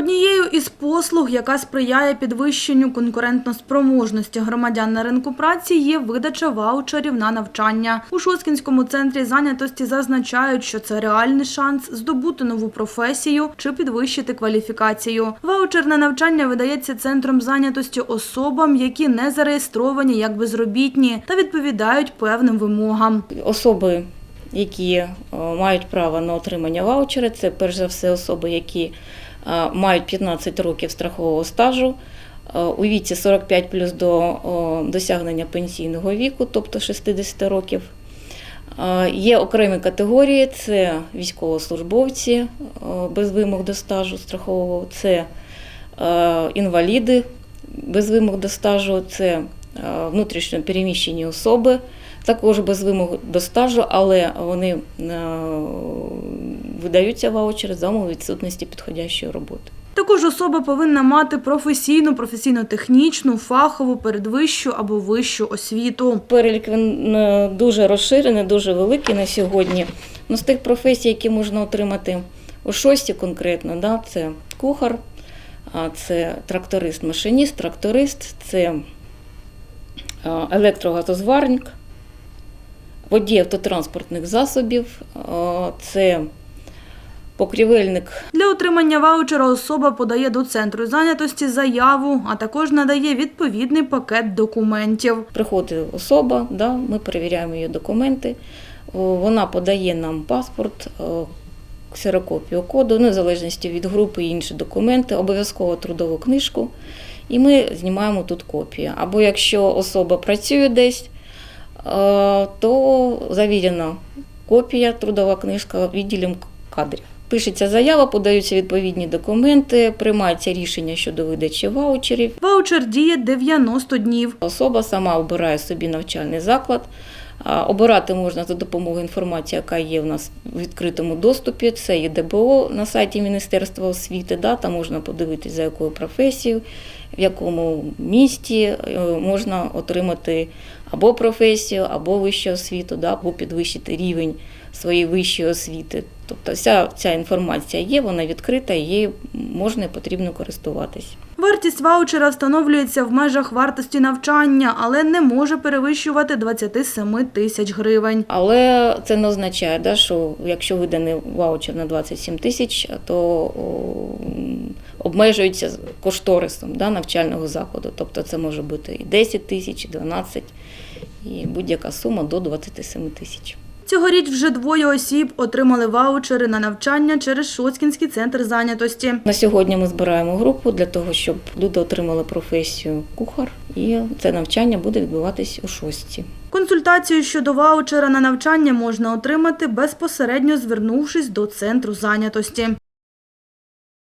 Однією із послуг, яка сприяє підвищенню конкурентноспроможності громадян на ринку праці, є видача ваучерів на навчання. У Шоскінському центрі зайнятості зазначають, що це реальний шанс здобути нову професію чи підвищити кваліфікацію. Ваучер на навчання видається центром зайнятості особам, які не зареєстровані як безробітні та відповідають певним вимогам. Особи, які е, мають право на отримання ваучера, це перш за все особи, які мають 15 років страхового стажу. е, У віці 45 плюс до досягнення пенсійного віку, тобто 60 років. Е, Є окремі категорії: це військовослужбовці е, без вимог до стажу страхового, це е, інваліди без вимог до стажу, це е, внутрішньо переміщені особи, також без вимог до стажу, але вони е, видаються ваучери за умови відсутності підходящої роботи. Також особа повинна мати професійну, професійно-технічну, фахову, передвищу або вищу освіту. Перелік він е, дуже розширений, дуже великий на сьогодні. Ну, з тих професій, які можна отримати у шості конкретно, да, це кухар, це тракторист-машиніст, тракторист, це електрогазозварник, водій автотранспортних засобів, це покрівельник Для отримання ваучера особа подає до центру зайнятості заяву, а також надає відповідний пакет документів. Приходить особа, да, ми перевіряємо її документи. Вона подає нам паспорт, о, ксерокопію коду, ну, в залежності від групи і інші документи, обов'язково трудову книжку. І ми знімаємо тут копію. Або якщо особа працює десь, е, то завірена копія, трудова книжка відділом кадрів. Пишеться заява, подаються відповідні документи, приймається рішення щодо видачі ваучерів. Ваучер діє 90 днів. Особа сама обирає собі навчальний заклад. Обирати можна за допомогою інформації, яка є в нас в відкритому доступі. Це є ДБО на сайті Міністерства освіти. Да, там можна подивитися, за якою професією, в якому місті е, можна отримати або професію, або вищу освіту, да, або підвищити рівень своєї вищої освіти. Тобто вся ця інформація є, вона відкрита, її можна і потрібно користуватись. Вартість ваучера встановлюється в межах вартості навчання, але не може перевищувати 27 тисяч гривень. Але це не означає, що якщо виданий ваучер на 27 тисяч, то обмежується кошторисом навчального закладу. Тобто це може бути і 10 тисяч, і 12, і будь-яка сума до 27 тисяч. Цьогоріч вже двоє осіб отримали ваучери на навчання через Шоцкінський центр зайнятості. На сьогодні ми збираємо групу для того, щоб люди отримали професію кухар, і це навчання буде відбуватись у шості. Консультацію щодо ваучера на навчання можна отримати безпосередньо звернувшись до центру зайнятості.